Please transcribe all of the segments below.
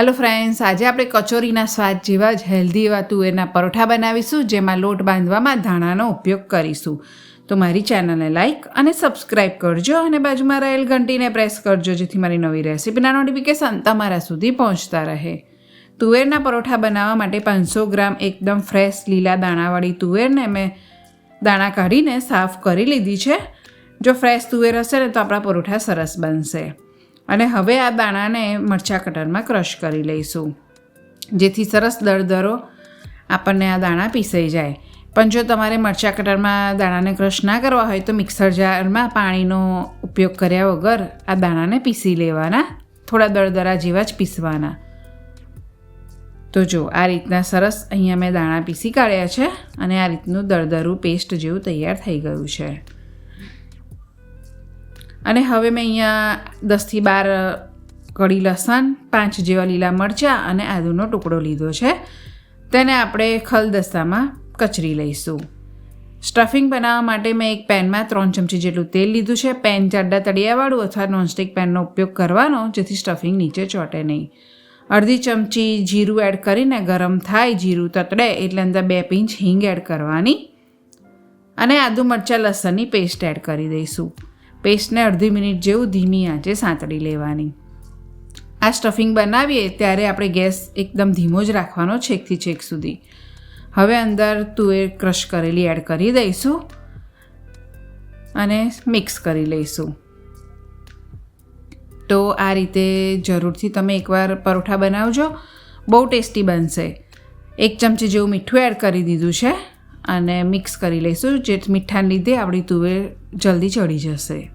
Hello friends આજે આપણે કચોરીના સ્વાદ જેવા જ હેલ્ધી એવા તુવેરના પરોઠા બનાવીશું, જેમાં લોટ બાંધવામાં ધાણાનો ઉપયોગ કરીશું. તો મારી ચેનલને લાઇક અને સબસ્ક્રાઇબ કરજો અને બાજુમાં રહેલ ઘંટીને પ્રેસ કરજો, જેથી મારી નવી રેસીપીના નોટિફિકેશન તમારા સુધી પહોંચતા રહે. તુવેરના પરોઠા બનાવવા માટે પાંચસો ગ્રામ એકદમ ફ્રેશ લીલા દાણાવાળી તુવેરને મેં દાણા કાઢીને સાફ કરી લીધી છે. જો ફ્રેશ તુવેર હશે ને, તો આપણા પરોઠા સરસ બનશે. અને હવે આ દાણાને મરચાં કટરમાં ક્રશ કરી લઈશું. જેથી સરસ દરદરો આપણને આ દાણા પીસાઈ જાય. પણ જો તમારે મરચાં કટરમાં દાણાને ક્રશ ના કરવા હોય તો મિક્સર જારમાં પાણીનો ઉપયોગ કર્યા વગર આ દાણાને પીસી લેવાના. થોડા દરદરા જેવા જ પીસવાના. તો જો, આ રીતના સરસ અહીંયા મેં દાણા પીસી કાઢ્યા છે અને આ રીતનું દરદરું પેસ્ટ જેવું તૈયાર થઈ ગયું છે. અને હવે મેં અહીંયા દસથી બાર કડી લસણ, પાંચ જેવા લીલા મરચાં અને આદુનો ટુકડો લીધો છે. તેને આપણે ખલદસ્તામાં કચરી લઈશું. સ્ટફિંગ બનાવવા માટે મેં એક પેનમાં ત્રણ ચમચી જેટલું તેલ લીધું છે. પેન જાડા તળિયાવાળું અથવા નોનસ્ટિક પેનનો ઉપયોગ કરવાનો, જેથી સ્ટફિંગ નીચે ચોટે નહીં. અડધી ચમચી જીરું એડ કરીને ગરમ થાય જીરું તતડે એટલે અંદર બે પિંચ હિંગ એડ કરવાની. અને આદુ મરચાં લસણની પેસ્ટ એડ કરી દઈશું. પેસ્ટને અડધી મિનિટ જેવું ધીમી આંચે સાંતળી લેવાની. આ સ્ટફિંગ બનાવીએ ત્યારે આપણે ગેસ એકદમ ધીમો જ રાખવાનો છેકથી છેક સુધી. હવે અંદર તુવેર ક્રશ કરેલી એડ કરી દઈશું અને મિક્સ કરી લઈશું. તો આ રીતે જરૂરથી તમે એકવાર પરોઠા બનાવજો. બહુ ટેસ્ટી બનશે. એક ચમચી જેવું મીઠું એડ કરી દીધું છે. અને મિક્સ કરી લઈશું. જે મીઠાને લીધે આપણી તુવેર જલ્દી ચડી જશે.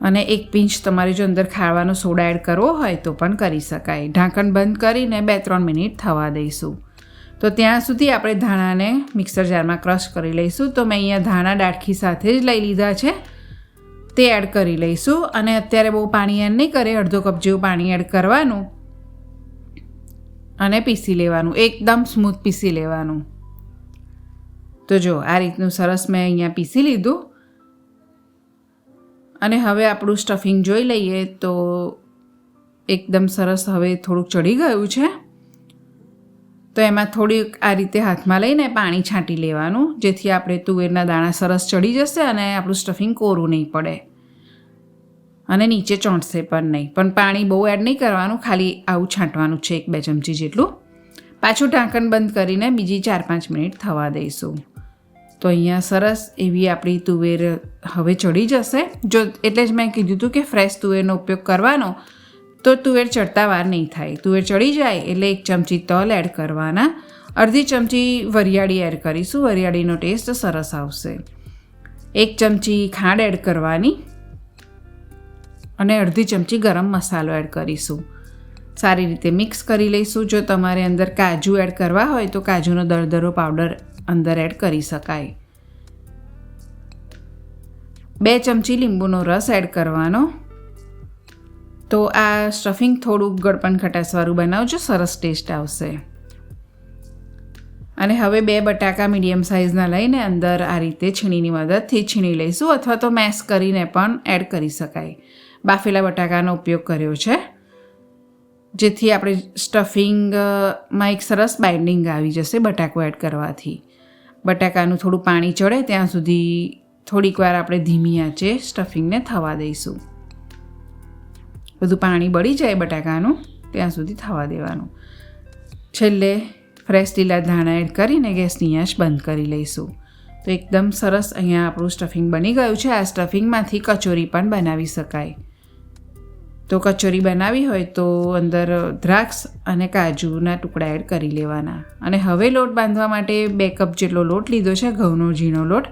અને એક પિંચ તમારે જો અંદર ખાવાનો સોડા એડ કરવો હોય તો પણ કરી શકાય. ઢાંકણ બંધ કરીને બે ત્રણ મિનિટ થવા દઈશું. તો ત્યાં સુધી આપણે ધાણાને મિક્સર જારમાં ક્રશ કરી લઈશું. તો મેં અહીંયા ધાણા ડાળખી સાથે જ લઈ લીધા છે. તે એડ કરી લઈશું. અને અત્યારે બહુ પાણી એડ નહીં કરે. અડધો કપ જેવું પાણી એડ કરવાનું. અને પીસી લેવાનું, એકદમ સ્મૂથ પીસી લેવાનું. તો જો, આ રીતનું સરસ મેં અહીંયા પીસી લીધું. અને હવે આપણું સ્ટફિંગ જોઈ લઈએ તો એકદમ સરસ હવે થોડુંક ચડી ગયું છે. તો એમાં થોડીક આ રીતે હાથમાં લઈને પાણી છાંટી લેવાનું, જેથી આપણે તુવેરના દાણા સરસ ચડી જશે અને આપણું સ્ટફિંગ કોરું નહીં પડે. અને નીચે ચોંટશે પણ નહીં. પણ પાણી બહુ એડ નહીં કરવાનું, ખાલી આવું છાંટવાનું છે એક બે ચમચી જેટલું. પાછું ઢાંકણ બંધ કરીને બીજી ચાર પાંચ મિનિટ થવા દઈશું. તો અહીંયા સરસ એવી આપણી તુવેર હવે ચડી જશે. જો એટલે જ મેં કીધું હતું કે ફ્રેશ તુવેરનો ઉપયોગ કરવાનો, તો તુવેર ચડતા વાર નહીં થાય. તુવેર ચડી જાય એટલે એક ચમચી તલ એડ કરવાના. અડધી ચમચી વરિયાળી એડ કરીશું. વરિયાળીનો ટેસ્ટ સરસ આવશે. એક ચમચી ખાંડ એડ કરવાની. અને અડધી ચમચી ગરમ મસાલો એડ કરીશું. સારી રીતે મિક્સ કરી લઈશું. જો તમારે અંદર કાજુ એડ કરવા હોય તો કાજુનો દરદરો પાવડર અંદર એડ કરી શકાય. બે ચમચી લીંબુનો રસ એડ કરવાનો. તો આ સ્ટફિંગ થોડુંક ગળપણ ખટાસવાળું બનાવજો, સરસ ટેસ્ટ આવશે. અને હવે બે બટાકા મીડિયમ સાઇઝના લઈને અંદર આ રીતે છીણીની મદદથી છીણી લઈશું અથવા તો મેશ કરીને પણ એડ કરી શકાય. બાફેલા બટાકાનો ઉપયોગ કર્યો છે. જેથી આપણે સ્ટફિંગમાં એક સરસ બાઇન્ડિંગ આવી જશે બટાકો એડ કરવાથી. બટાકાનું થોડું પાણી ચડે ત્યાં સુધી થોડીક વાર આપણે ધીમી આંચે સ્ટફિંગને થવા દઈશું. બધું પાણી બળી જાય બટાકાનું ત્યાં સુધી થવા દેવાનું. છેલ્લે ફ્રેશ લીલા ધાણા એડ કરીને ગેસની આંચ બંધ કરી લઈશું. તો એકદમ સરસ અહીંયા આપણું સ્ટફિંગ બની ગયું છે. આ સ્ટફિંગમાંથી કચોરી પણ બનાવી શકાય. તો કચોરી બનાવી હોય તો અંદર દ્રાક્ષ અને કાજુના ટુકડા એડ કરી લેવાના. અને હવે લોટ બાંધવા માટે બે કપ જેટલો લોટ લીધો છે, ઘઉંનો ઝીણો લોટ.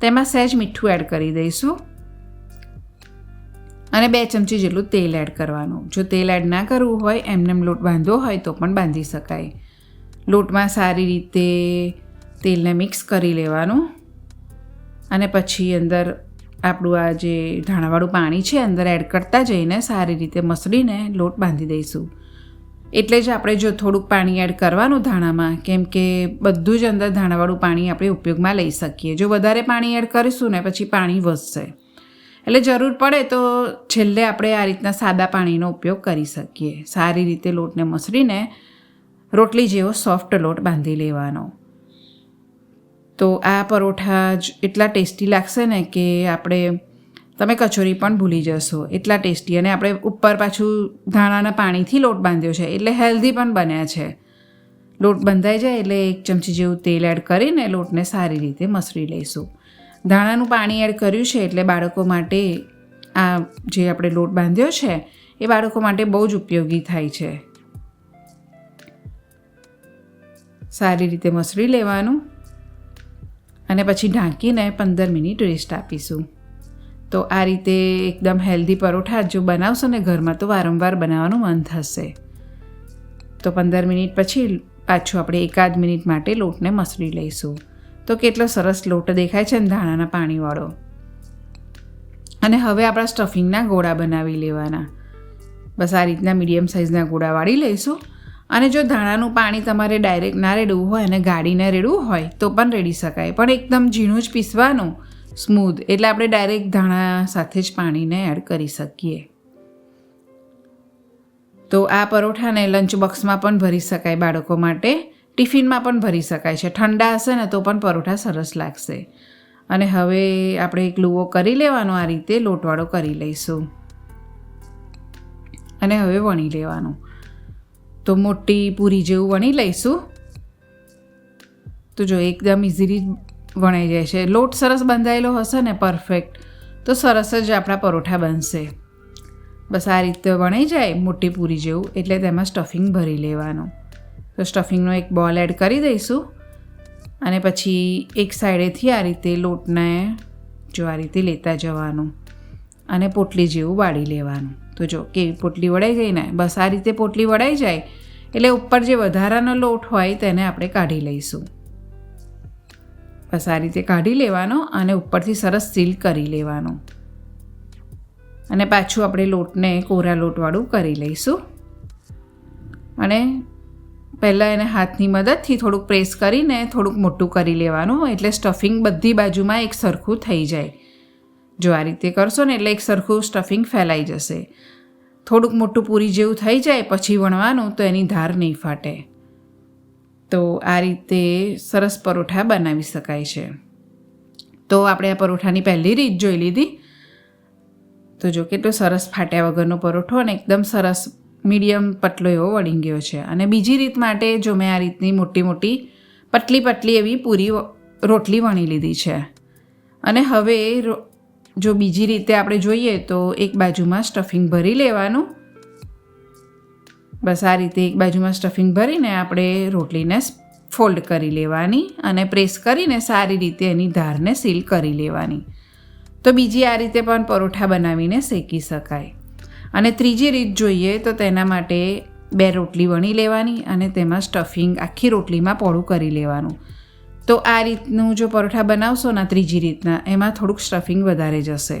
તેમાં સહેજ મીઠું એડ કરી દઈશું. અને બે ચમચી જેટલું તેલ એડ કરવાનું. જો તેલ એડ ના કરવું હોય એમને લોટ બાંધવો હોય તો પણ બાંધી શકાય. લોટમાં સારી રીતે તેલને મિક્સ કરી લેવાનું. અને પછી અંદર આપણું આ જે ધાણાવાળું પાણી છે, અંદર એડ કરતા જઈને સારી રીતે મસળીને લોટ બાંધી દઈશું. એટલે જ આપણે જો થોડુંક પાણી એડ કરવાનું ધાણામાં, કેમ કે બધું જ અંદર ધાણાવાળું પાણી આપણે ઉપયોગમાં લઈ શકીએ. જો વધારે પાણી એડ કરીશું ને પછી પાણી વધશે. એટલે જરૂર પડે તો છેલ્લે આપણે આ રીતના સાદા પાણીનો ઉપયોગ કરી શકીએ. સારી રીતે લોટને મસળીને રોટલી જેવો સોફ્ટ લોટ બાંધી લેવાનો. તો આ પરોઠા જ એટલા ટેસ્ટી લાગશે ને કે આપણે, તમે કચોરી પણ ભૂલી જશો. એટલા ટેસ્ટી અને આપણે ઉપર પાછું ધાણાના પાણીથી લોટ બાંધ્યો છે. એટલે હેલ્ધી પણ બન્યા છે. લોટ બંધાઈ જાય એટલે એક ચમચી જેવું તેલ એડ કરીને લોટને સારી રીતે મસળી લઈશું. ધાણાનું પાણી એડ કર્યું છે એટલે બાળકો માટે આ જે આપણે લોટ બાંધ્યો છે, એ બાળકો માટે બહુ જ ઉપયોગી થાય છે. સારી રીતે મસળી લેવાનું. અને પછી ઢાંકીને પંદર મિનિટ રેસ્ટ આપીશું. તો આ રીતે એકદમ હેલ્ધી પરોઠા જો બનાવશો ને ઘરમાં તો વારંવાર બનાવવાનું મન થશે. તો પંદર મિનિટ પછી પાછું આપણે એકાદ મિનિટ માટે લોટને મસળી લઈશું. તો કેટલો સરસ લોટ દેખાય છે ને ધાણાના પાણીવાળો. અને હવે આપણા સ્ટફિંગના ગોળા બનાવી લેવાના. બસ આ રીતના મીડિયમ સાઇઝના ગોળા વાળી લઈશું. અને જો ધાણાનું પાણી તમારે ડાયરેક્ટ ના રેડવું હોય અને ગાડીને રેડવું હોય, તો પણ રેડી શકાય. પણ એકદમ ઝીણું જ પીસવાનું, સ્મૂધ. એટલે આપણે ડાયરેક્ટ ધાણા સાથે જ પાણીને એડ કરી શકીએ. તો આ પરોઠાને લંચ બોક્સમાં પણ ભરી શકાય બાળકો માટે. ટિફિનમાં પણ ભરી શકાય છે. ઠંડા હશે ને તો પણ પરોઠા સરસ લાગશે. અને હવે આપણે એક લુવો કરી લેવાનો, આ રીતે લોટવાળો કરી લઈશું. અને હવે વણી લેવાનું. તો મોટી પૂરી જેવું વણી લઈશું. તો જો એકદમ ઇઝીલી વણાઈ જાય છે. લોટ સરસ બંધાયેલો હશે ને પરફેક્ટ તો સરસ જ આપણા પરોઠા બનશે. બસ આ રીતે વણાઈ જાય, મોટી પૂરી જેવું, એટલે તેમાં સ્ટફિંગ ભરી લેવાનું. તો સ્ટફિંગનો એક બોલ એડ કરી દઈશું. અને પછી એક સાઈડેથી આ રીતે લોટને જો આ રીતે લેતા જવાનું. અને પોટલી જેવું વાળી લેવાનું. તો જો કેવી પોટલી વળાઈ ગઈ ને, બસ આ રીતે પોટલી વળાઈ જાય, એટલે ઉપર જે વધારાનો લોટ હોય તેને આપણે કાઢી લઈશું. બસ આ રીતે કાઢી લેવાનો અને ઉપરથી સરસ સીલ કરી લેવાનો. અને પાછું આપણે લોટને કોરા લોટવાળું કરી લઈશું. અને પહેલાં એને હાથની મદદથી થોડુંક પ્રેસ કરીને થોડુંક મોટું કરી લેવાનું, એટલે સ્ટફિંગ બધી બાજુમાં એક સરખું થઈ જાય. જો આ રીતે કરશો ને એટલે એક સરખું સ્ટફિંગ ફેલાઈ જશે. થોડુંક મોટું પૂરી જેવું થઈ જાય પછી વણવાનું તો એની ધાર નહીં ફાટે. તો આ રીતે સરસ પરોઠા બનાવી શકાય છે. તો આપણે આ પરોઠાની પહેલી રીત જોઈ લીધી. તો જો કેટલો સરસ ફાટ્યા વગરનો પરોઠો અને એકદમ સરસ મીડિયમ પતલો એવો વળી ગયો છે. અને બીજી રીત માટે જો મેં આ રીતની મોટી મોટી પતલી પતલી એવી પૂરી રોટલી વણી લીધી છે. અને હવે જો બીજી રીતે આપણે જોઈએ તો એક બાજુમાં સ્ટફિંગ ભરી લેવાનું. બસ આ રીતે એક બાજુમાં સ્ટફિંગ ભરીને આપણે રોટલીને ફોલ્ડ કરી લેવાની અને પ્રેસ કરીને સારી રીતે એની ધારને સીલ કરી લેવાની. તો બીજી આ રીતે પણ પરોઠા બનાવીને શેકી શકાય. અને ત્રીજી રીત જોઈએ તો તેના માટે બે રોટલી વણી લેવાની અને તેમાં સ્ટફિંગ આખી રોટલીમાં પોળું કરી લેવાનું. તો આ રીતનું જો પરોઠા બનાવશો ને ત્રીજી રીતના, એમાં થોડુંક સ્ટફિંગ વધારે જશે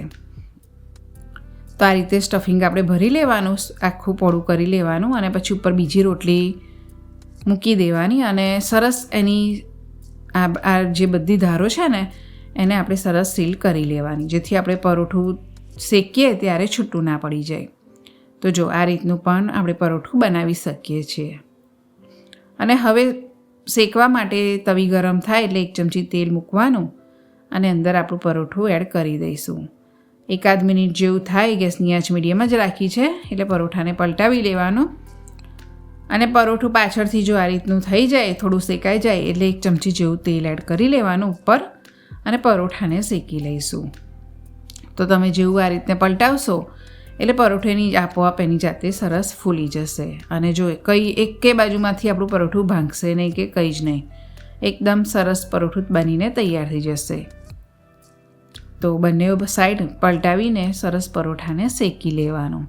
તો આ રીતે સ્ટફિંગ આપણે ભરી લેવાનું, આખું પોળું કરી લેવાનું અને પછી ઉપર બીજી રોટલી મૂકી દેવાની અને સરસ એની આ આ જે બધી ધારો છે ને, એને આપણે સરસ સીલ કરી લેવાની, જેથી આપણે પરોઠું શેકીએ ત્યારે છૂટું ના પડી જાય. તો જો આ રીતનું પણ આપણે પરોઠું બનાવી શકીએ છીએ. અને હવે શેકવા માટે તવી ગરમ થાય એટલે એક ચમચી તેલ મૂકવાનું અને અંદર આપણું પરોઠું એડ કરી દઈશું. એકાદ મિનિટ જેવું થાય ગેસની આંચ મીડિયમ જ રાખી છે એટલે પરોઠાને પલટાવી લેવાનું. અને પરોઠું પાછળથી જો આ રીતનું થઈ જાય, થોડું શેકાઈ જાય એટલે એક ચમચી જેવું તેલ એડ કરી લેવાનું ઉપર અને પરોઠાને શેકી લઈશું. તો તમે જેવું આ રીતને પલટાવશો એટલે પરોઠેની આપોઆપ એની જાતે સરસ ફૂલી જશે. અને જો કઈ એકે બાજુમાંથી આપણું પરોઠું ભાંગશે નહીં કે કંઈ જ નહીં, એકદમ સરસ પરોઠું બનીને તૈયાર થઈ જશે. તો બંને સાઈડ પલટાવીને સરસ પરોઠાને શેકી લેવાનું.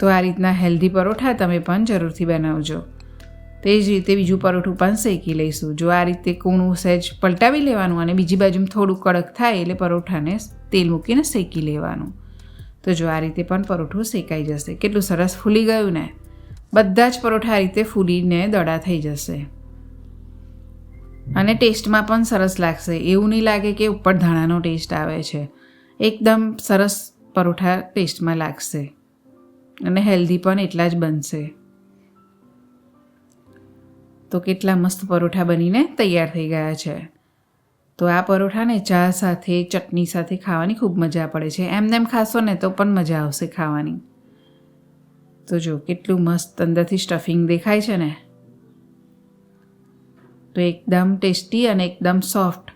તો આ રીતના હેલ્ધી પરોઠા તમે પણ જરૂરથી બનાવજો. તે જ રીતે બીજું પરોઠું પણ શેકી લઈશું. જો આ રીતે કૂણું સહેજ પલટાવી લેવાનું અને બીજી બાજુમાં થોડું કડક થાય એટલે પરોઠાને તેલ મૂકીને શેકી લેવાનું. તો જો આ રીતે પણ પરોઠું શેકાઈ જશે. કેટલું સરસ ફૂલી ગયું ને? બધા જ પરોઠા આ રીતે ફૂલીને દડા થઈ જશે. અને ટેસ્ટમાં પણ સરસ લાગશે. એવું નહીં લાગે કે ઉપર ધાણાનો ટેસ્ટ આવે છે. એકદમ સરસ પરોઠા ટેસ્ટમાં લાગશે. અને હેલ્ધી પણ એટલા જ બનશે. તો કેટલા મસ્ત પરોઠા બનીને તૈયાર થઈ ગયા છે. તો આ પરોઠાને ચા સાથે, ચટણી સાથે ખાવાની ખૂબ મજા પડે છે. એમનેમ ખાશો ને તો પણ મજા આવશે ખાવાની. તો જો, કેટલું મસ્ત અંદરથી સ્ટફિંગ દેખાય છે ને. તો એકદમ ટેસ્ટી અને એકદમ સોફ્ટ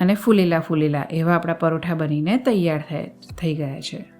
અને ફૂલેલા ફૂલેલા એવા આપણા પરોઠા બનીને તૈયાર થઈ ગયા છે.